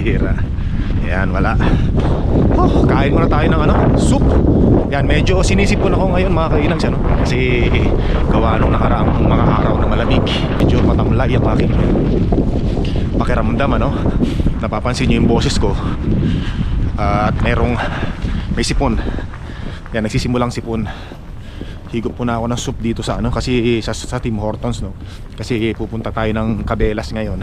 bihira. Yan, wala. Oh, kain muna tayo ng ano, soup. Yan, medyo sinisipon ako ngayon mga kainags ano. Kasi gawa nung nakaraang mga araw na malamig. Medyo matamlay ang aking pakiramdam ano. Napapansin niyo yung boses ko. at merong may sipon. Yan, nagsisimulang sipon higop po na ako ng soup dito sa ano kasi sa, sa Tim Hortons no kasi pupunta tayo ng Cabelas ngayon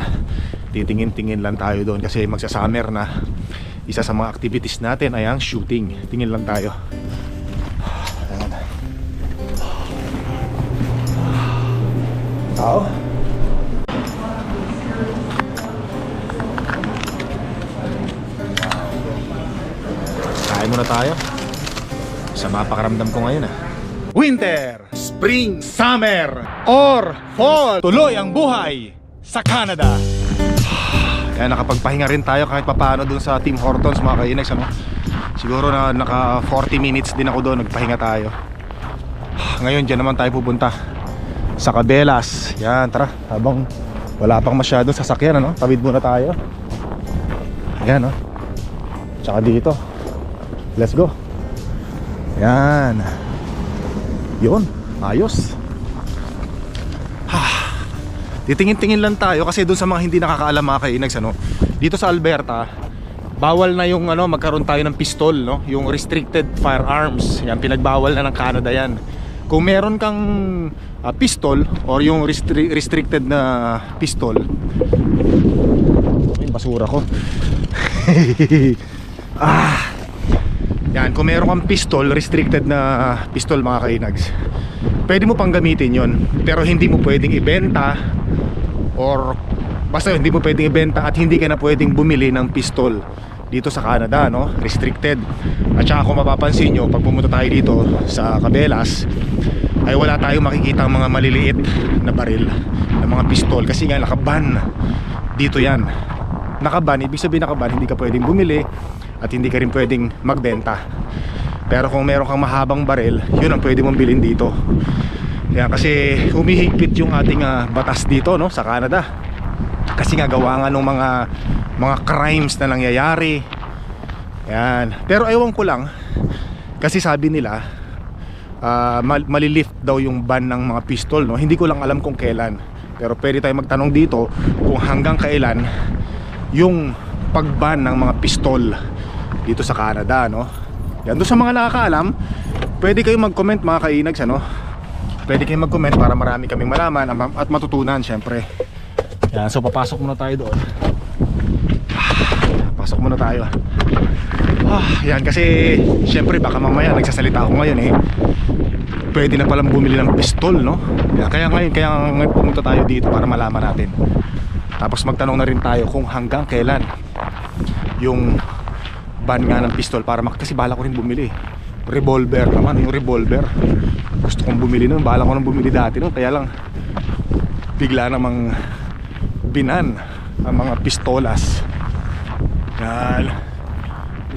titingin-tingin lang tayo doon kasi magsa-summer na isa sa mga activities natin ay ang shooting tingin lang tayo Ayan. tao kain muna tayo sa mapakaramdam ko ngayon ah Winter, Spring, Summer, or Fall. Tuloy ang buhay sa Canada. Kaya nakapagpahinga rin tayo kahit papaano dun sa Tim Hortons mga kainex. Ano? Siguro na naka 40 minutes din ako doon, nagpahinga tayo. Ngayon dyan naman tayo pupunta sa Cabelas. Yan, tara. Habang wala pang masyado sasakyan, ano? Tawid muna tayo. Ayan, no? Tsaka dito. Let's go. Yan. Yun, ayos. Titingin-tingin lang tayo kasi doon sa mga hindi nakakaalam mga kainags ano. Dito sa Alberta, bawal na yung ano magkaroon tayo ng pistol no, yung restricted firearms. Yan pinagbawal na ng Canada yan. Kung meron kang ah, pistol or yung restri- restricted na pistol. Ay, basura ko. ah. Yan, kung meron kang pistol, restricted na pistol mga kainags Pwede mo pang gamitin yon Pero hindi mo pwedeng ibenta Or Basta hindi mo pwedeng ibenta at hindi ka na pwedeng bumili ng pistol Dito sa Canada, no? Restricted. At saka kung mapapansin nyo, pag pumunta tayo dito sa Cabelas Ay wala tayong makikita mga maliliit na baril Na mga pistol. Kasi nga nakaban. Dito yan. Nakaban, ibig sabihin nakaban, hindi ka pwedeng bumili at hindi ka rin pwedeng magbenta. Pero kung meron kang mahabang baril yun ang pwede mong bilhin dito Kaya kasi humihigpit yung ating ah, batas dito no sa Canada. Kasi nga gawa nga ng mga mga crimes na nangyayari. Yan. Pero ewan ko lang kasi sabi nila ah, mal- malilift daw yung ban ng mga pistol no? Hindi ko lang alam kung kailan. Pero pwede tayo magtanong dito kung hanggang kailan yung pagban ng mga pistol dito sa Canada no? Yan doon sa mga nakakaalam pwede kayong mag-comment mga kainags ano pwede kayong mag-comment para marami kaming malaman at- at matutunan syempre. Yan so papasok muna tayo doon. Pasok muna tayo ah, yan kasi syempre baka mamaya nagsasalita ako ngayon eh. Pwede na palang bumili ng pistol no? Yan, kaya ngayon kaya ngayon pumunta tayo dito para malaman natin. Tapos magtanong na rin tayo kung hanggang kailan yung ban nga ng pistol para mak kasi bala ko rin bumili revolver naman yung revolver. Gusto kong bumili nun bala ko nang bumili dati nun kaya lang bigla namang binan ang mga pistolas. Yan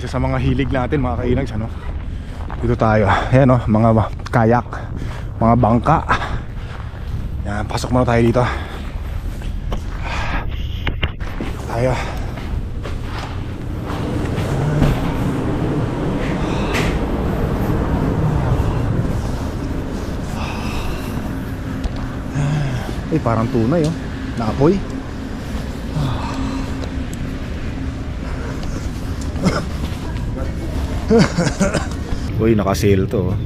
isa sa mga hilig natin mga kainags ano? Dito tayo. Ayan o mga ba- kayak mga bangka. Yan pasok muna tayo dito. Tayo Ay, parang tunay oh. Naapoy. Uy, naka-sale to. oh.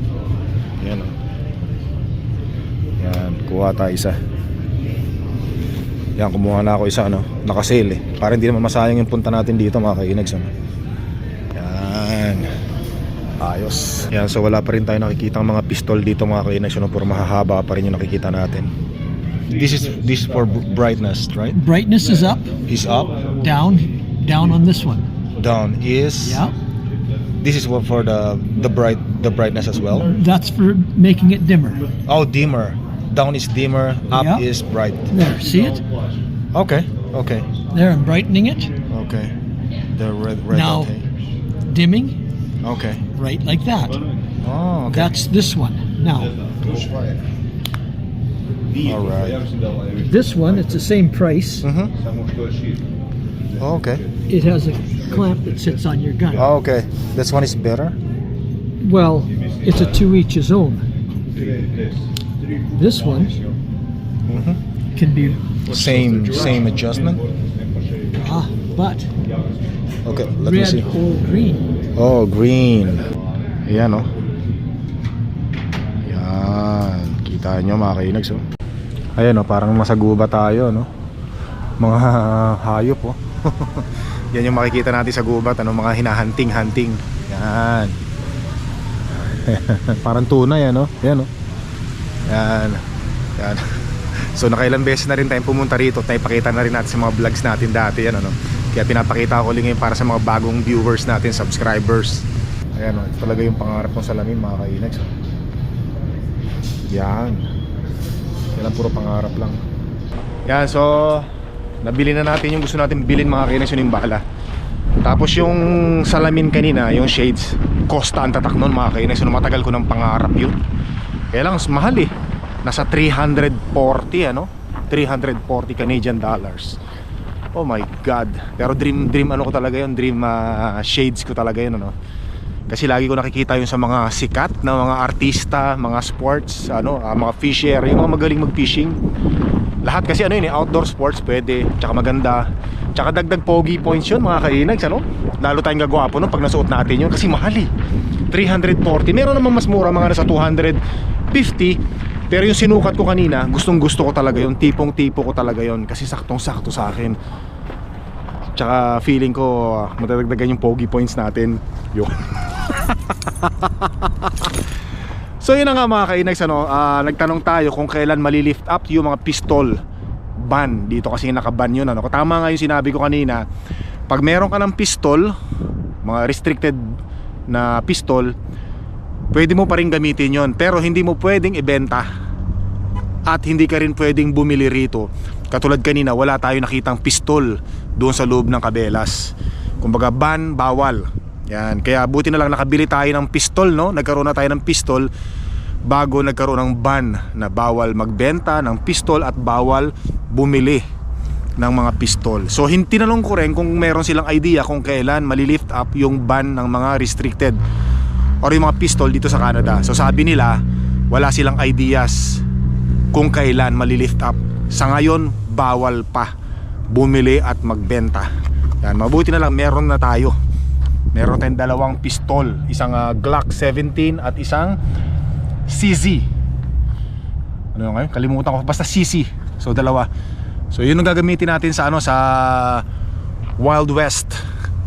Yan oh. Yan, kuha tayo isa. Yan, kumuha na ako isa, no? Naka-sale eh. Para hindi naman masayang yung punta natin dito, mga kainags, ano? Yan. Ayos. Yan, so wala pa rin tayo nakikita mga pistol dito, mga kainags, ano? Puro mahahaba pa rin yung nakikita natin. This is this is for brightness, right? Brightness is up, Is up, down, down on this one. down is. Yeah. This is what for the the bright the brightness as well. That's for making it dimmer. Oh, dimmer. Down is dimmer, up Yeah. is bright. There, see it? Okay, okay, There, I'm brightening it. okay. The red, red. Now- Okay. Dimming, okay. right like that. Oh, okay. That's this one. Now, All right. this one, it's the same price. Mhm. Oh, okay. It has a clamp that sits on your gun. Oh, okay. This one is better. Well, it's a two each his own. This one can be Same same adjustment. ah, but Okay, let me red see. or green. Oh, green. Ayan no? Yan. Kita nyo mga kainags oh. Ayan oh, parang masaguba tayo no. Mga hayop oh. Yan yung makikita natin sa gubat ano, mga hinahanting-hanting. Yan. parang tunay ano. Yan oh. Yan. Yan. So nakailan beses na rin tayong pumunta rito at naipakita na rin natin sa mga vlogs natin dati yan ano. Kaya pinapakita ko ulit ngayon para sa mga bagong viewers natin, subscribers. Ayan oh, ito talaga yung pangarap kong salamin mga oh. Yan. Ang puro pangarap lang. Yan, so nabili na natin yung gusto natin bilhin mga kainags yun yung bala. Tapos yung salamin kanina, yung shades, Costa ang tatak nun mga kainags. So matagal ko ng pangarap yun. Kaya lang, mahal eh. Nasa 340 ano? 340 Canadian dollars. Oh my god. Pero dream dream ano ko talaga 'yon, dream ah, shades ko talaga 'yon ano. Kasi lagi ko nakikita yung sa mga sikat na mga artista, mga sports, ano, ah, mga fisher, yung mga magaling mag-fishing. Lahat kasi ano yun, eh, outdoor sports pwede, tsaka maganda. Tsaka dagdag pogi points yun mga kainags, ano? Lalo tayong gagwapo no, pag nasuot natin yun kasi mahal eh. 340. Meron namang mas mura mga nasa 250. Pero yung sinukat ko kanina, gustong gusto ko talaga yun, tipong tipo ko talaga yun kasi saktong sakto sa akin. Tsaka feeling ko ah, madadagdagan yung pogi points natin. Yun. so yun na nga mga kainags ano, ah, nagtanong tayo kung kailan malilift up yung mga pistol ban. Dito kasi nakaban yun ano. Tama nga yung sinabi ko kanina. Pag meron ka ng pistol, mga restricted na pistol, pwede mo pa rin gamitin yon pero hindi mo pwedeng ibenta at hindi ka rin pwedeng bumili rito katulad kanina wala tayo nakitang pistol doon sa loob ng kabelas kumbaga ban bawal yan kaya buti na lang nakabili tayo ng pistol no nagkaroon na tayo ng pistol bago nagkaroon ng ban na bawal magbenta ng pistol at bawal bumili ng mga pistol. So hin tinanong ko rin kung meron silang idea kung kailan malilift up yung ban ng mga restricted or yung mga pistol dito sa Canada. So sabi nila, wala silang ideas kung kailan malilift up. Sa ngayon, bawal pa bumili at magbenta. Yan, mabuti na lang meron na tayo. Meron tayong dalawang pistol, isang ah, Glock 17 at isang CZ. Ano ngayon? Kalimutan ko basta CC. So dalawa. So yun ang gagamitin natin sa ano sa Wild West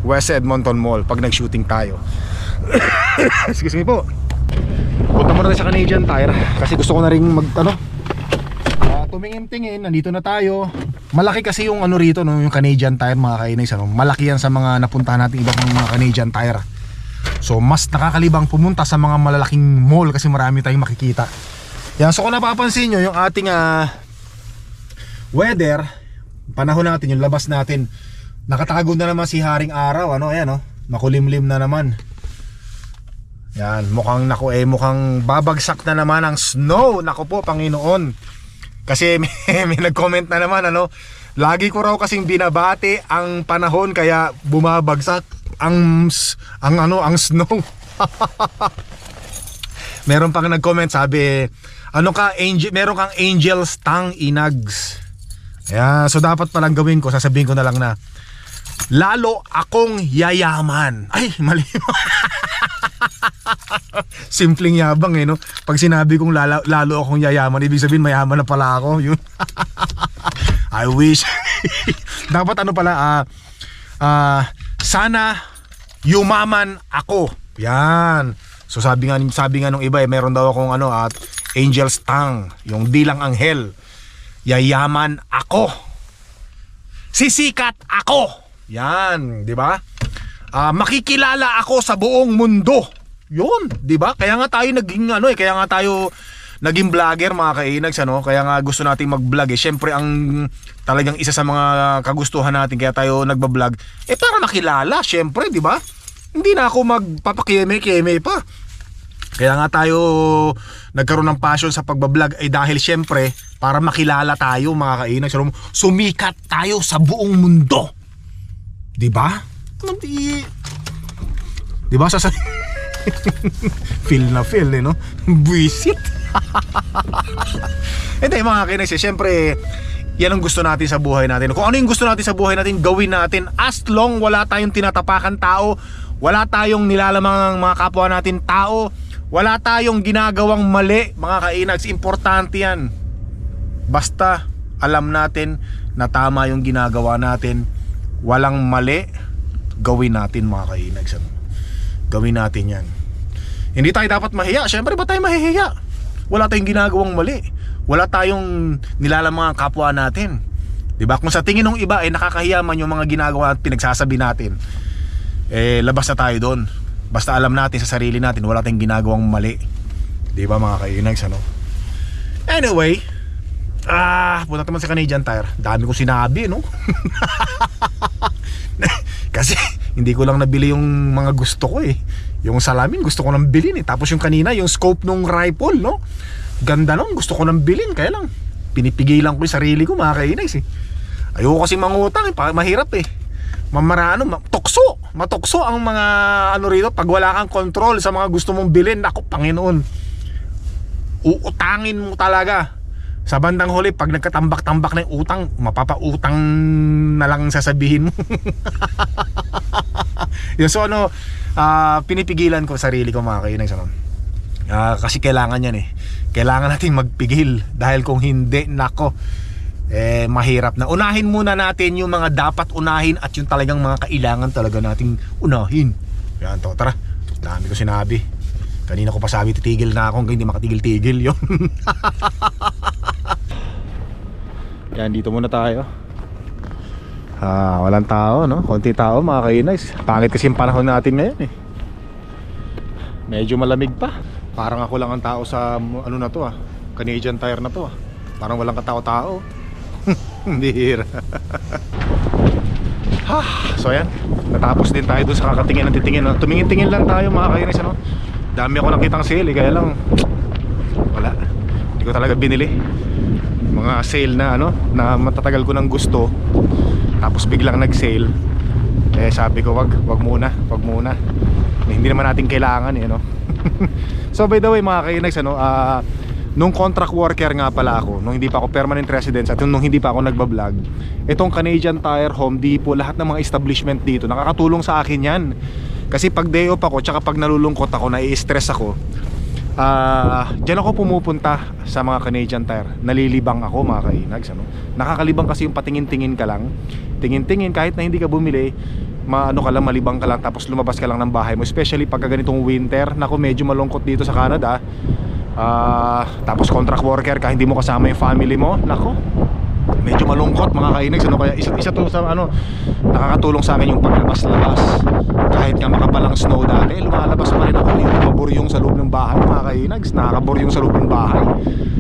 West Edmonton Mall pag nag-shooting tayo. Excuse me po. Punta muna tayo sa Canadian Tire kasi gusto ko na ring mag ano ah, tumingin-tingin, nandito na tayo. Malaki kasi yung ano rito no, yung Canadian Tire mga kainis ano. Malaki yan sa mga napuntahan natin iba pang mga Canadian Tire. So mas nakakalibang pumunta sa mga malalaking mall kasi marami tayong makikita. Yan, so kung napapansin nyo, yung ating ah, weather, panahon natin, yung labas natin, nakatago na naman si Haring Araw, ano, ayan, oh, makulimlim na naman. Yan, mukhang nako eh, mukhang babagsak na naman ang snow. Nako po, Panginoon. Kasi may, may nag-comment na naman, ano, lagi ko raw kasing binabati ang panahon kaya bumabagsak ang ang ano, ang snow. Meron pang nag-comment sabi, ano ka angel, meron kang angel's tongue inags. Ayan, so dapat palang gawin ko, sasabihin ko na lang na lalo akong yayaman. Ay, mali. Simpleng yabang eh, no? Pag sinabi kong lalo, lalo akong yayaman, ibig sabihin mayaman na pala ako. Yun. I wish. dapat ano pala, ah, ah, sana yumaman ako. Yan. So sabi nga sabi nga nung iba eh meron daw akong ano at angel's tongue, yung dilang anghel. Yayaman ako. Sisikat ako. Yan, di ba? Ah, makikilala ako sa buong mundo. Yun, di ba? Kaya nga tayo naging ano eh, kaya nga tayo naging vlogger mga kainags ano, kaya nga gusto nating mag-vlog eh. Syempre ang talagang isa sa mga kagustuhan natin kaya tayo nagba-vlog eh para makilala, syempre, di ba? Hindi na ako magpapakiyeme-kiyeme pa. Kaya nga tayo nagkaroon ng passion sa pagbablog ay dahil syempre para makilala tayo mga kainags. Sumikat tayo sa buong mundo. Di ba? Di... Di ba sa feel na feel eh no? Buisit. Hindi mga kinags, eh, syempre yan ang gusto natin sa buhay natin. Kung ano yung gusto natin sa buhay natin, gawin natin. As long wala tayong tinatapakan tao, wala tayong nilalamang mga kapwa natin tao, wala tayong ginagawang mali, mga kainags, importante yan. Basta alam natin na tama yung ginagawa natin, walang mali, gawin natin mga kainags. Ano? Gawin natin yan. Hindi tayo dapat mahiya. Siyempre ba tayo mahihiya? Wala tayong ginagawang mali. Wala tayong nilalamang mga kapwa natin. 'Di ba? Kung sa tingin ng iba ay eh, nakakahiya man yung mga ginagawa at pinagsasabi natin, eh labas na tayo doon. Basta alam natin sa sarili natin wala tayong ginagawang mali. 'Di ba mga kainags ano? Anyway, ah, punta naman sa Canadian Tire. Dami ko sinabi, no? Kasi hindi ko lang nabili yung mga gusto ko eh. Yung salamin gusto ko nang bilhin eh. Tapos yung kanina, yung scope nung rifle, no? Ganda nun, gusto ko nang bilhin. Kaya lang, pinipigilan ko yung sarili ko, mga kainags eh. Ayoko kasi mangutang eh, mahirap eh. Mamarano, ma- tukso. Matukso ang mga ano rito pag wala kang control sa mga gusto mong bilhin. Ako, Panginoon. Uutangin mo talaga. Sa bandang huli, pag nagkatambak-tambak na yung utang, mapapautang na lang sasabihin mo. Yun, so ano, ah, pinipigilan ko sarili ko mga kainags. Ano? Ah, kasi kailangan yan eh. Kailangan natin magpigil dahil kung hindi, nako, eh mahirap na. Unahin muna natin yung mga dapat unahin at yung talagang mga kailangan talaga nating unahin. Yan to, tara. Dami ko sinabi. Kanina ko pa sabi titigil na ako hindi makatigil-tigil yun. Yan, dito muna tayo. Ah, walang tao, no? Konti tao, mga kainays. Pangit kasi yung panahon natin ngayon eh. Medyo malamig pa. Parang ako lang ang tao sa ano na to ah. Canadian Tire na to ah. Parang walang katao-tao. Hindi hira. ha, so ayan. Natapos din tayo doon sa kakatingin ng titingin. no? Tumingin-tingin lang tayo mga kainis ano. Dami ako nakitang sale eh, kaya lang wala. Hindi ko talaga binili. Mga sale na ano, na matatagal ko ng gusto. Tapos biglang nag-sale. Eh sabi ko wag, wag muna, wag muna. Eh, hindi naman natin kailangan eh, no. so by the way mga kainags ano, ah nung contract worker nga pala ako, nung hindi pa ako permanent resident at nung hindi pa ako nagbablog, itong Canadian Tire, Home Depot, lahat ng mga establishment dito, nakakatulong sa akin yan. Kasi pag day off ako, tsaka pag nalulungkot ako, nai-stress ako, ah diyan ako pumupunta sa mga Canadian Tire. Nalilibang ako mga kainags. Ano? Nakakalibang kasi yung patingin-tingin ka lang. Tingin-tingin kahit na hindi ka bumili, maano ka lang, malibang ka lang tapos lumabas ka lang ng bahay mo. Especially pagka ganitong winter, nako medyo malungkot dito sa Canada. Ah, tapos contract worker ka, hindi mo kasama yung family mo, nako. Medyo malungkot mga kainags ano kaya isa isa to sa ano nakakatulong sa akin yung paglabas-labas. Kahit nga makapalang snow dati, lumalabas pa rin ako yung nabuburyong sa loob ng bahay mga kainags, nakakaburyong sa loob ng bahay.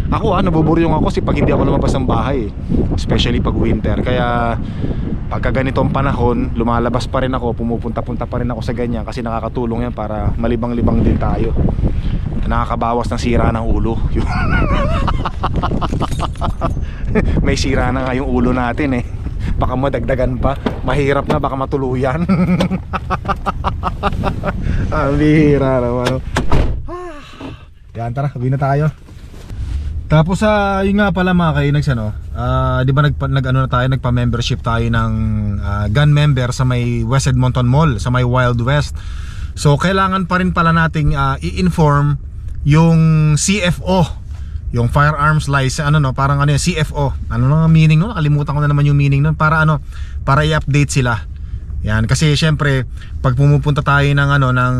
Ako ah, nabuburyong ako si pag hindi ako lumabas ng bahay, eh. especially pag winter. Kaya pagka ganitong panahon, lumalabas pa rin ako, pumupunta-punta pa rin ako sa ganyan kasi nakakatulong yan para malibang-libang din tayo. Nakakabawas ng sira ng ulo. May sira na nga yung ulo natin eh. Baka madagdagan pa. Mahirap na, baka matuluyan. Ang bihira naman. Yan, tara, uwi na tayo. Tapos sa yun nga pala mga kainags ano, ah, 'di ba nag nag ano na tayo, nagpa-membership tayo ng ah, gun member sa may West Edmonton Mall, sa may Wild West. So kailangan pa rin pala nating ah, i-inform yung CFO, yung firearms license, ano no, parang ano yung CFO. Ano no ang meaning no? Nakalimutan ko na naman yung meaning nun para ano, para i-update sila. Yan kasi syempre pag pumupunta tayo ng ano ng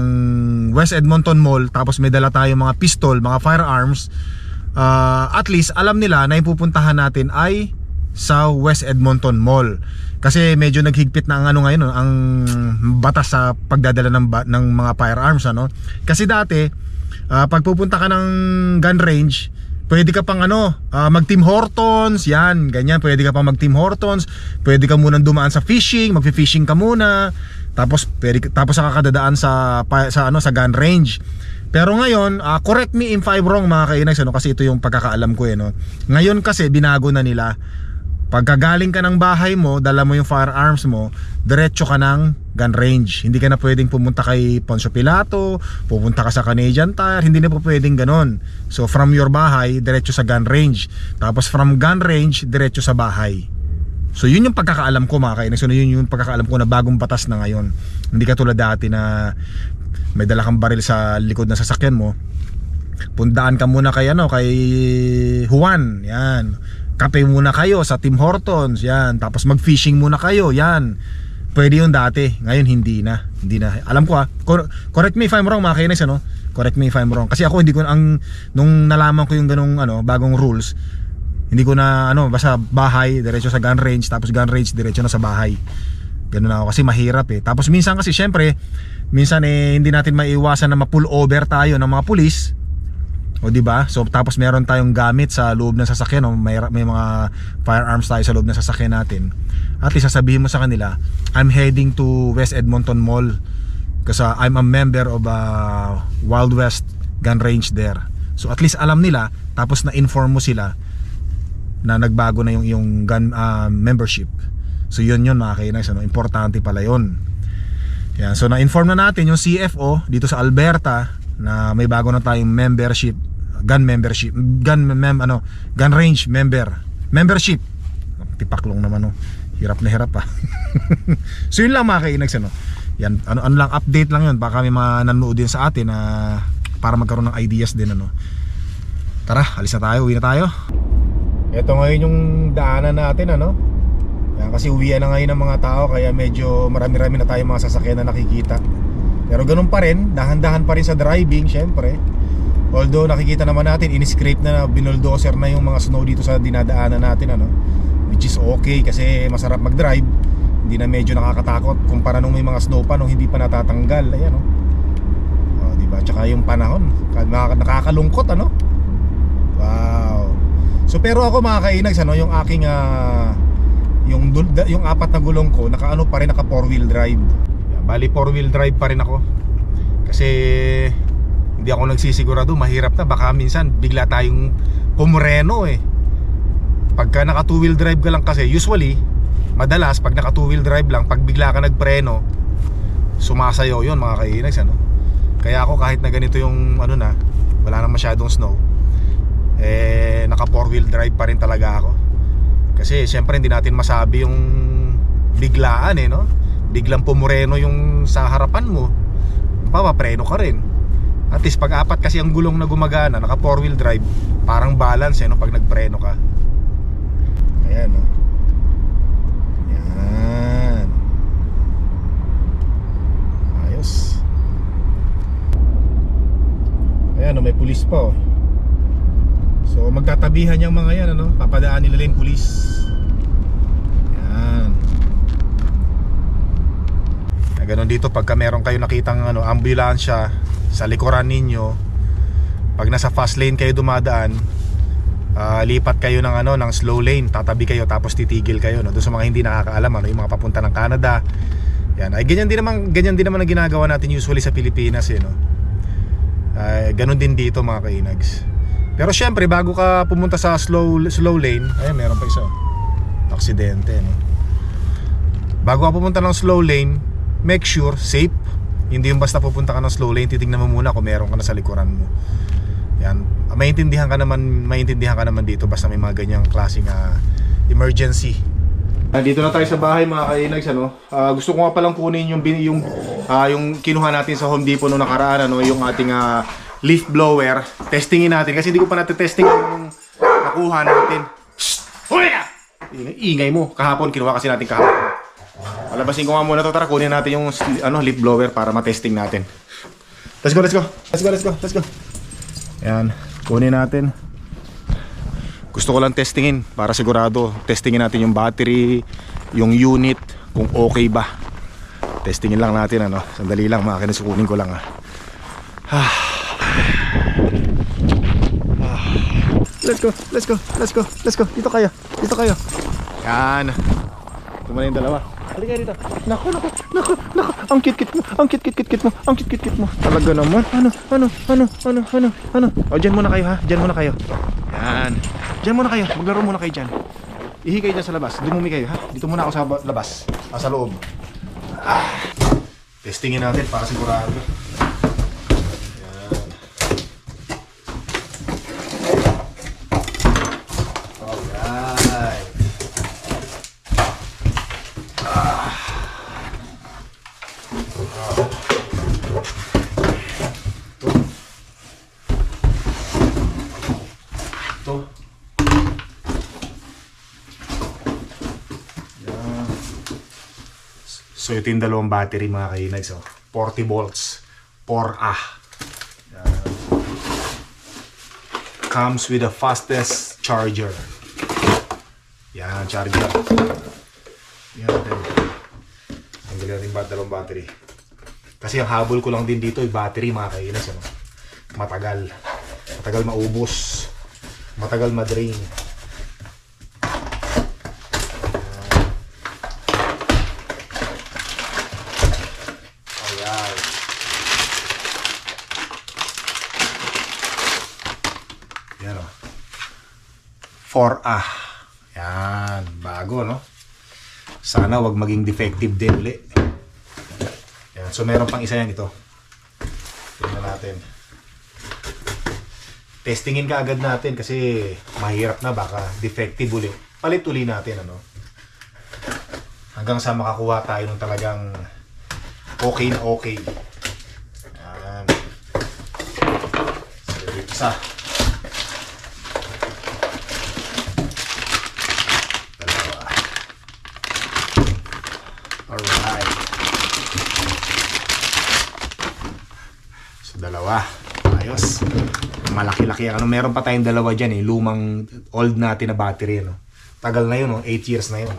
West Edmonton Mall tapos may dala tayo mga pistol, mga firearms, ah, at least alam nila na yung pupuntahan natin ay sa West Edmonton Mall. Kasi medyo naghigpit na ang ano ngayon, no, ang batas sa pagdadala ng ng mga firearms ano. Kasi dati ah, pag pupunta ka ng gun range, pwede ka pang ano, ah, mag Team Hortons, yan, ganyan, pwede ka pang mag Team Hortons, pwede ka munang dumaan sa fishing, magfi-fishing ka muna, tapos pwede, tapos ka dadaan sa sa ano sa gun range. Pero ngayon, ah, correct me if I'm wrong mga kainags ano kasi ito yung pagkakaalam ko eh no. Ngayon kasi binago na nila Pagkagaling ka ng bahay mo, dala mo yung firearms mo, diretso ka ng gun range. Hindi ka na pwedeng pumunta kay Poncio Pilato, pupunta ka sa Canadian Tire, hindi na po pwedeng ganon. So from your bahay, diretso sa gun range. Tapos from gun range, diretso sa bahay. So yun yung pagkakaalam ko mga kainis. So yun yung pagkakaalam ko na bagong batas na ngayon. Hindi ka tulad dati na may dala kang baril sa likod ng sasakyan mo. Pundaan ka muna kay ano, kay Juan. Yan. Kape muna kayo sa Tim Hortons. Yan. Tapos mag-fishing muna kayo. Yan. Pwede yun dati. Ngayon hindi na. Hindi na. Alam ko ah. Cor- correct me if I'm wrong mga kainis ano. Correct me if I'm wrong. Kasi ako hindi ko ang nung nalaman ko yung ganung ano, bagong rules, hindi ko na ano, basta bahay, diretso sa gun range, tapos gun range diretso na sa bahay. Ganun ako kasi mahirap eh. Tapos minsan kasi syempre, minsan eh hindi natin maiiwasan na ma-pull over tayo ng mga pulis. O di ba? So tapos meron tayong gamit sa loob ng sasakyan, no? may may mga firearms tayo sa loob ng sasakyan natin. At least sasabihin mo sa kanila, I'm heading to West Edmonton Mall kasi I'm a member of uh, Wild West gun range there. So at least alam nila tapos na-inform mo sila na nagbago na yung yung gun uh, membership. So yun yun mga kainis, ano, importante pala yun. Yan, so na-inform na natin yung CFO dito sa Alberta na may bago na tayong membership, gun membership, gun mem ano, gun range member. Membership. Tipaklong naman oh. Hirap na hirap pa. so yun lang mga kainags ano. Yan, ano, ano lang update lang yun baka may mga nanonood din sa atin na para magkaroon ng ideas din ano. Tara, alis na tayo, uwi na tayo. Ito ngayon yung daanan natin ano. Kasi uwian na ngayon ng mga tao kaya medyo marami-rami na tayong mga sasakyan na nakikita. Pero ganun pa rin, dahan-dahan pa rin sa driving syempre. Although nakikita naman natin in-scrape na binuldozer na yung mga snow dito sa dinadaanan natin ano. Which is okay kasi masarap mag-drive. Hindi na medyo nakakatakot kumpara nung may mga snow pa nung hindi pa natatanggal. Ayan oh. Oh, di ba? Tsaka yung panahon, nakaka- nakakalungkot ano. Wow. So pero ako mga kainags ano, yung aking ah, yung yung apat na gulong ko, naka ano pa rin naka four wheel drive. Bali four wheel drive pa rin ako. Kasi hindi ako nagsisigurado, mahirap na baka minsan bigla tayong pumreno eh. Pagka naka two wheel drive ka lang kasi usually madalas pag naka two wheel drive lang pag bigla ka nagpreno sumasayaw yon mga kainags ano. Kaya ako kahit na ganito yung ano na wala na masyadong snow eh naka four wheel drive pa rin talaga ako kasi siyempre hindi natin masabi yung biglaan eh no biglang pumureno yung sa harapan mo papapreno ka rin. At least pag apat kasi ang gulong na gumagana naka four wheel drive parang balance eh no pag nagpreno ka. Ayan no. Yan ayos. Ayan no may pulis pa oh. So magtatabihan yung mga yan ano, papadaan nila yung pulis. Yan. Na ganun dito pagka meron kayo nakitang ano, ambulansya sa likuran ninyo, pag nasa fast lane kayo dumadaan, ah, lipat kayo ng ano ng slow lane, tatabi kayo tapos titigil kayo no. Doon sa mga hindi nakakaalam ano, yung mga papunta ng Canada. Yan, ay ganyan din naman ganyan din naman ang ginagawa natin usually sa Pilipinas eh no. Ay, ganun din dito mga kainags. Pero syempre bago ka pumunta sa slow slow lane, ay meron pa isa. oh. Aksidente no. Bago ka pumunta ng slow lane, make sure safe. Hindi yung basta pupunta ka ng slow lane, titingnan mo muna kung meron ka na sa likuran mo. Yan, maintindihan ka naman, maintindihan ka naman dito basta may mga ganyang klaseng ah, emergency. Nandito na tayo sa bahay mga kainags ano. Ah, gusto ko nga palang kunin yung yung ah, yung kinuha natin sa Home Depot noong nakaraan ano, yung ating ah, leaf blower. Testingin natin kasi hindi ko pa natetesting yung nakuha natin. Ingay, ingay mo. Kahapon kinuha kasi natin kahapon. Palabasin ko nga muna to tara kunin natin yung ano leaf blower para matesting natin. Let's go, let's go. Let's go, let's go, let's go. Yan, kunin natin. Gusto ko lang testingin para sigurado testingin natin yung battery, yung unit, kung okay ba. Testingin lang natin ano. Sandali lang mga kinasukunin ko lang ah. Ah. Ah. Let's go, let's go, let's go, let's go. Dito kayo, dito kayo. Yan. Ito mo na yung dalawa. Halika dito. Naku, naku, naku, naku. Ang kit-kit mo, ang kit-kit-kit mo, ang kit-kit-kit mo. Talaga naman. Ano, ano, ano, ano, ano, ano. O, dyan muna kayo ha. Dyan muna kayo. Yan. Dyan muna kayo. Maglaro muna kayo dyan. Ihikay dyan sa labas. Dumumi kayo, ha? Dito muna ako sa ba- labas. Ah, sa loob. Ah. Testingin natin para sigurado. Ito yung dalawang battery mga kainags. Oh. 40 volts. 4A. Yan. Comes with the fastest charger. Yan, charger. Yan natin. Tanggalin natin yung dalawang battery. Kasi ang habol ko lang din dito ay battery mga kainas. Ano? Matagal. Matagal maubos. Matagal madrain. Ayan. Yan o. 4A. Yan. Bago, no? Sana wag maging defective din uli. Yan. So, meron pang isa yan ito. Tingnan natin. Testingin ka agad natin kasi mahirap na baka defective uli. Palit uli natin, ano? Hanggang sa makakuha tayo ng talagang okay na okay. Yan. So. Dalawa. Alright. So, dalawa. Ayos. Malaki-laki. Ano, meron pa tayong dalawa dyan eh. Lumang old natin na battery. No? Tagal na yun, no? 8 years na yun.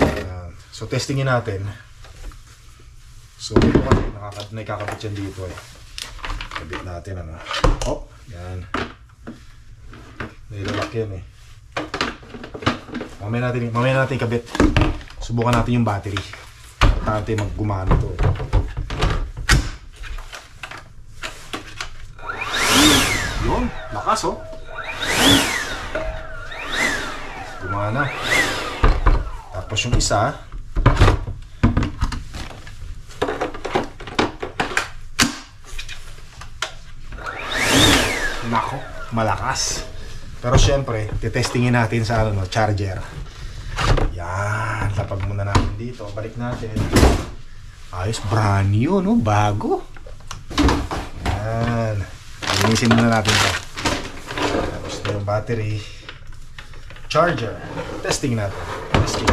Ayan. so, testingin natin. So, ito kasi nakakabit, nakakabit yan dito eh. Kabit natin ano. Oh, yan. Nilalak yan eh. Mamaya natin, mamaya natin ikabit. Subukan natin yung battery. Importante maggumana to. Yun, lakas oh. Gumana. Tapos yung isa, Nako, malakas. Pero syempre, titestingin natin sa ano, no, charger. Yan, lapag muna natin dito. Balik natin. Ayos, brand new, no? Bago. Linisin muna natin to. Tapos na yung battery. Charger. Testing natin. Testing.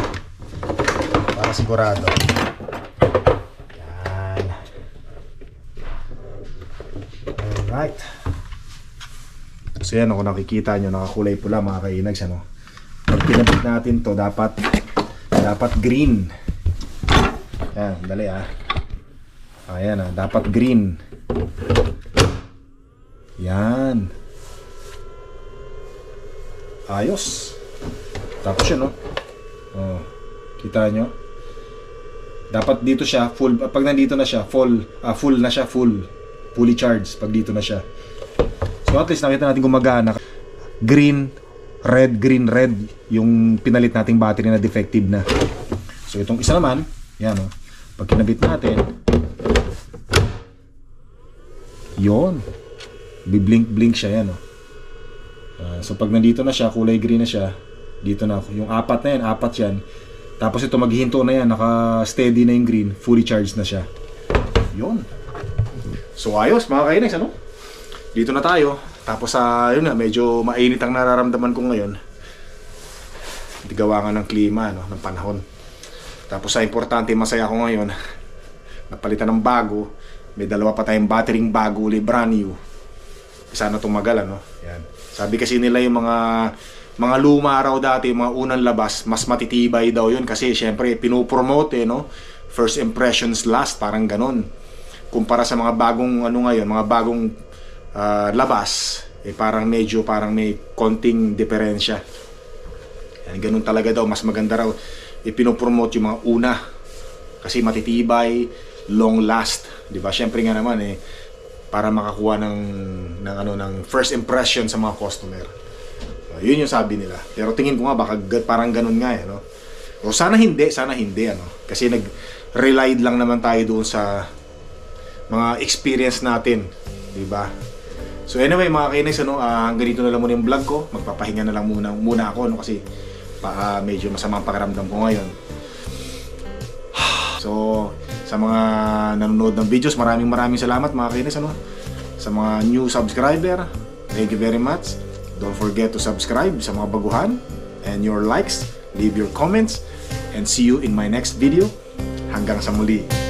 Para sigurado. Yan. Alright. So yan, kung nakikita nyo, nakakulay pula mga kainags, ano. Pag pinabit natin to, dapat, dapat green. Yan, dali ah. Ayan ah, dapat green. Yan. Ayos. Tapos yun, no? Oh, kita nyo? Dapat dito siya, full, pag nandito na siya, full, ah, full na siya, full. Fully charged pag dito na siya. So at least nakita natin gumagana. Green, red, green, red yung pinalit nating battery na defective na. So itong isa naman, yan o. Pag kinabit natin, yon Biblink-blink siya yan o. Ah, so pag nandito na siya, kulay green na siya, dito na yung apat na yan, apat yan. Tapos ito maghihinto na yan, naka-steady na yung green, fully charged na siya. Yon. So ayos mga kainags ano? Dito na tayo. Tapos sa yun nga, medyo mainit ang nararamdaman ko ngayon. Gawa nga ng klima, no, ng panahon. Tapos sa importante, masaya ako ngayon. Napalitan ng bago. May dalawa pa tayong battery bago ulit, brand new. Sana tumagal, ano? Yan. Sabi kasi nila yung mga mga luma raw dati, mga unang labas, mas matitibay daw yun kasi syempre pinopromote eh, no? First impressions last, parang ganon. Kumpara sa mga bagong ano ngayon, mga bagong ah, labas, eh parang medyo parang may konting diferensya. Yan, ganun talaga daw, mas maganda raw ipinopromote yung mga una. Kasi matitibay, long last, 'di ba? Syempre nga naman eh para makakuha ng ng ano ng first impression sa mga customer. yun yung sabi nila. Pero tingin ko nga baka parang ganun nga eh, no? O sana hindi, sana hindi ano. Kasi nag-relied lang naman tayo doon sa mga experience natin, 'di ba? So anyway, mga kainis, ano, ah, hanggang dito na lang muna yung vlog ko. Magpapahinga na lang muna, muna ako, no, kasi baka medyo masama ang pakiramdam ko ngayon. So, sa mga nanonood ng videos, maraming maraming salamat mga kainis, ano? Sa mga new subscriber, thank you very much. Don't forget to subscribe sa mga baguhan and your likes, leave your comments, and see you in my next video. Hanggang sa muli.